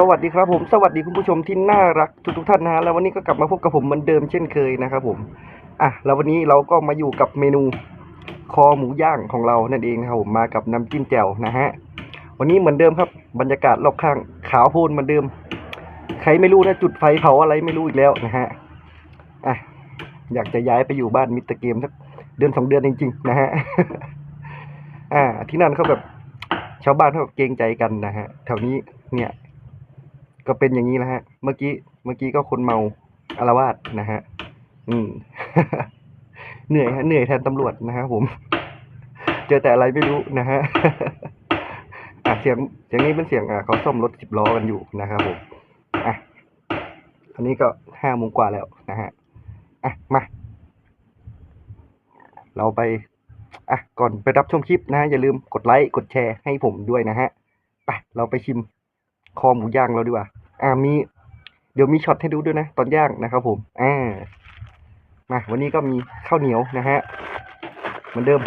สวัสดีครับผมสวัสดีคุณผู้ชมที่น่ารักทุกทุกท่านนะฮะแล้ววันนี้ก็กลับมาพบกับผมเหมือนเดิมเช่นเคยนะครับผมอะแล้ววันนี้เราก็มาอยู่กับเมนูคอหมูย่างของเรานั่นเองนะครับผมมากับน้ำจิ้มแจ่วนะฮะวันนี้เหมือนเดิมครับ บรรยากาศรอบข้างขาวโพลนเหมือนเดิม ใครไม่รู้นะจุดไฟเผาอะไรไม่รู้อีกแล้วนะฮะอะอยากจะย้ายไปอยู่บ้านมิสเตอร์เกมสักเดือนสองเดือนจริงๆนะฮะอ่าที่นั่นเขาแบบชาวบ้านเขาแบบเกรงใจกันนะฮะแถวนี้เนี่ย ก็เป็นอย่างนี้นะฮะ เมื่อกี้ เมื่อกี้ก็คนเมาอารวาสนะฮะ อืม เหนื่อยฮะ เหนื่อยแทนตำรวจนะฮะผม เจอแต่อะไรไม่รู้นะฮะอะเสียง เสียงนี้เป็นเสียงอะเขาซ่อมรถสิบล้อกันอยู่นะครับผม อะอันนี้ก็ห้าโมงกว่าแล้วนะฮะ อะ มา เราไป อะ ก่อนไปรับชมคลิปนะฮะ อย่าลืมกดไลค์ กดแชร์ให้ผมด้วยนะฮะ ไป เราไปชิมคอหมูย่างเราดีกว่า อ่ามี เดี๋ยวมีช็อตให้ดูด้วยนะ ตอนย่างนะครับผม อ่า มาวันนี้ก็มีข้าวเหนียวนะฮะ เหมือนเดิม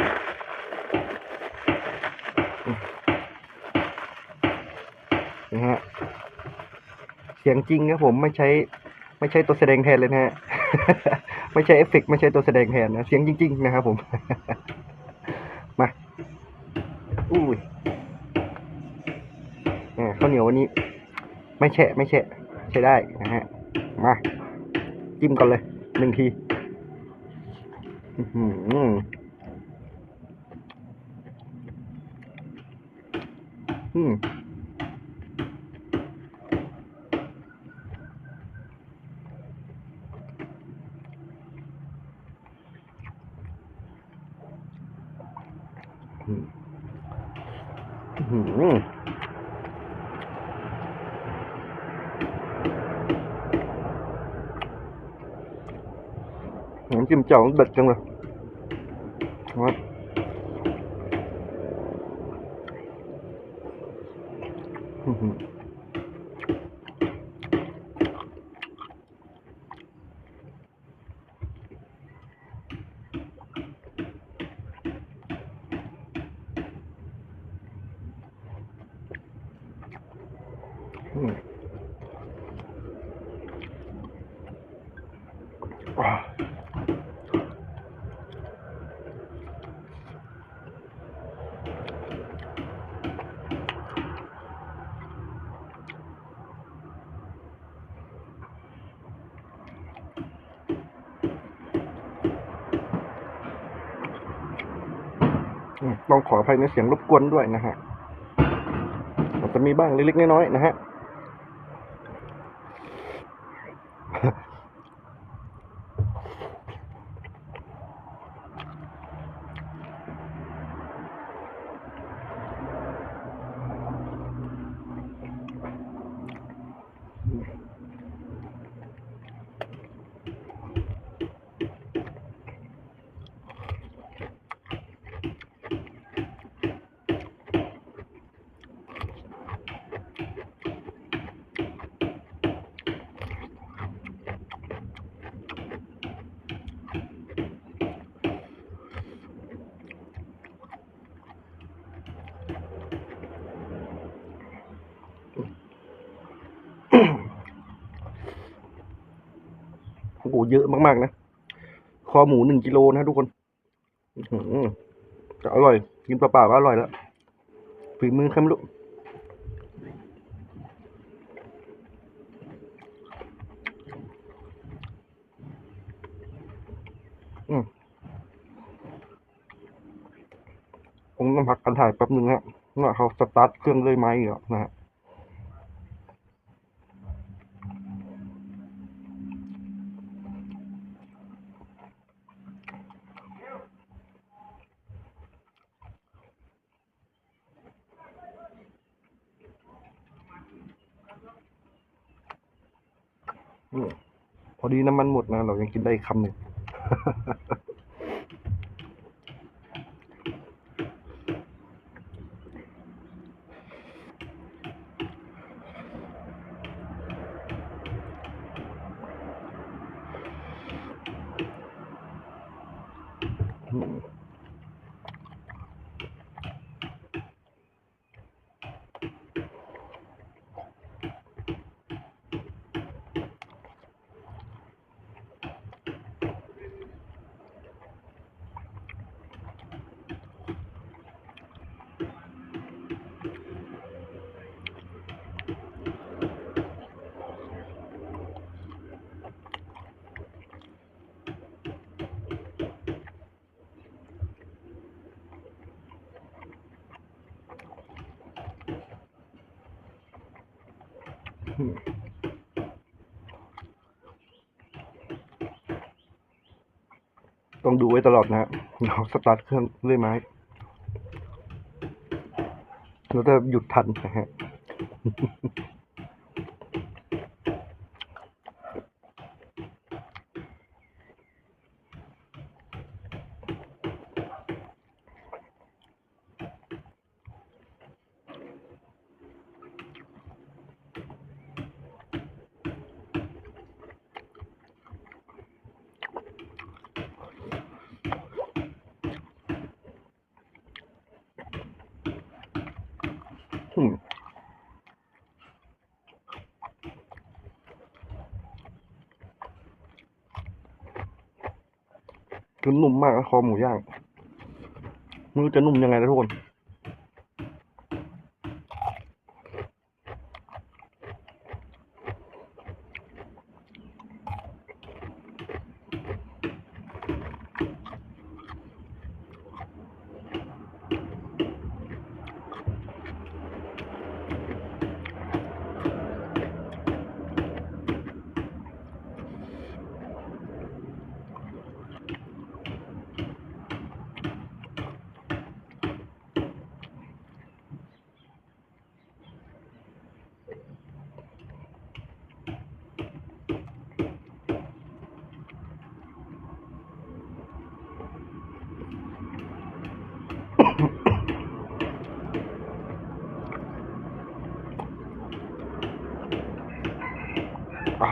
นะฮะ เสียงจริงครับผมไม่ใช้ ไม่ใช่ตัวแสดงแทนเลยนะฮะ ไม่ใช่เอฟเฟกไม่ใช่ตัวแสดงแทนนะ เสียงจริง ๆ นะครับผม มา อุ้ยอ่าข้าวเหนียววันนี้ ไม่แฉะไม่แฉะใช้ได้นะฮะ มาจิ้มก่อนเลยหนึ่งทีอื้อหืออืมอืมอืม แจ่วมันเด็ดจังเลยครับอื้อหืออืมอ่า อืม ต้องขออภัยในเสียงรบกวนด้วยนะฮะอาจจะมีบ้างเล็กๆน้อยๆนะฮะ โอ้โห เยอะมากๆนะ คอหมูหนึ่งกิโลนะทุกคนอื้อหือจะอร่อย กินเปล่าๆก็อร่อยแล้วฝีมือใครไม่รู้อืมผมต้องพักการถ่ายแป๊บนึงฮะว่าเขาสตาร์ทเครื่องเลยไหมเหรอนะฮะ อืม พอดีน้ำมันหมดนะ เรายังกินได้คำหนึ่ง ต้องดูไว้ตลอดนะฮะเราสตาร์ทเครื่องเรื่อยไม้เราจะหยุดทันนะฮะ อืม คือนุ่มมากนะคอหมูย่างไม่รู้จะนุ่มยังไงนะทุกคน อ่า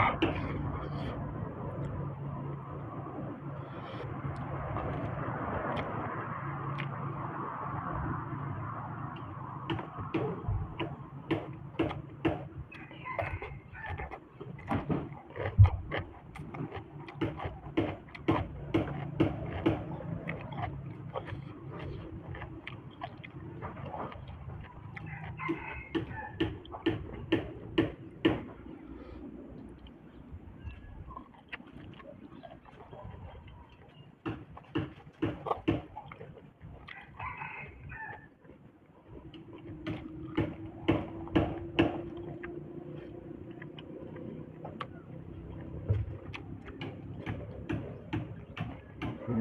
อืม แ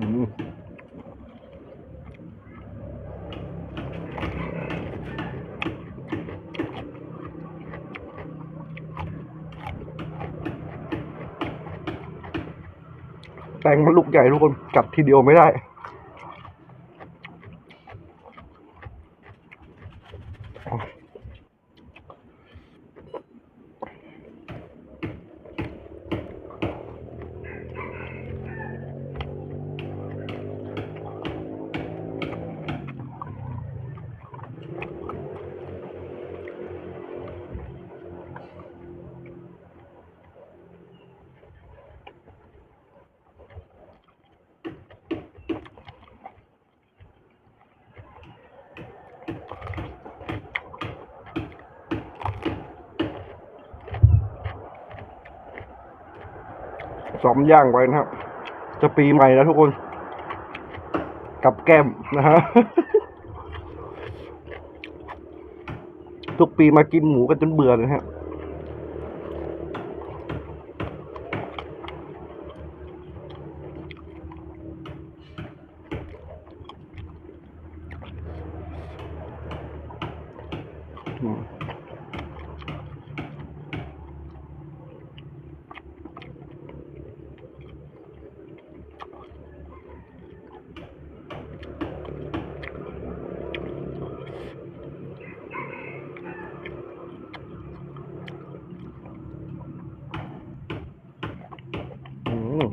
ตงมันลูกใหญ่ทุกคนกัดทีเดียวไม่ได้ ซ้อมย่างไว้นะครับ จะปีใหม่แล้วทุกคน กับแก้มนะฮะทุกปีมากินหมูกันจนเบื่อเลยฮะ อืม อืม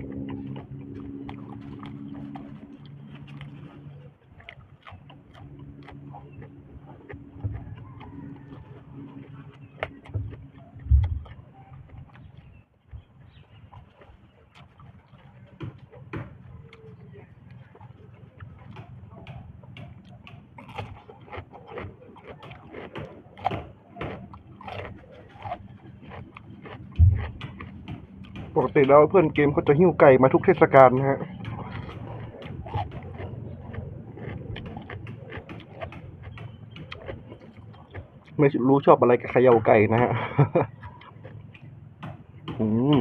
ปกติแล้วเพื่อนเกมเขาจะหิ้วไก่มาทุกเทศกาลนะฮะไม่รู้ชอบอะไรกับเขย่าไก่นะฮะ อืม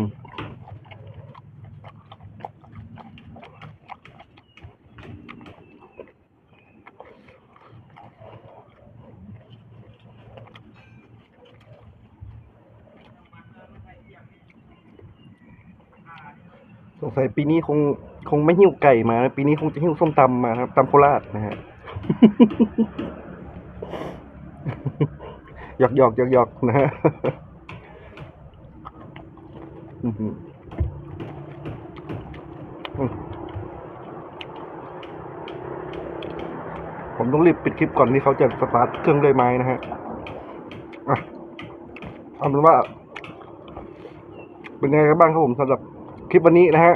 สงสัยปีนี้คงคงไม่หิ้วไก่มานะปีนี้คงจะหิ้วส้มตำมาครับตำโคราชนะฮะหยอกหยอกหยอกหยอกนะฮะผมต้องรีบปิดคลิปก่อนที่เขาจะสตาร์ทเครื่องด้วยไม้นะฮะอะเอาเป็นว่า เป็นไงกันบ้างครับผมสำหรับ คลิปวันนี้นะฮะ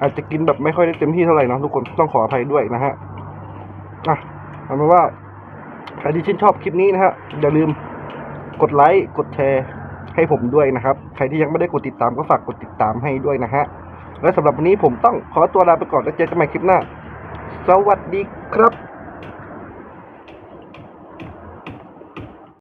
อาจจะกินแบบไม่ค่อยได้เต็มที่เท่าไหร่นะทุกคนต้องขออภัยด้วยนะฮะอะเอาเป็นว่าใครที่ชื่นชอบคลิปนี้นะฮะอย่าลืมกดไลค์กดแชร์ให้ผมด้วยนะครับ ใครที่ยังไม่ได้กดติดตามก็ฝากกดติดตามให้ด้วยนะฮะ และสำหรับวันนี้ผมต้องขอตัวลาไปก่อนแล้วเจอกันใหม่คลิปหน้า สวัสดีครับ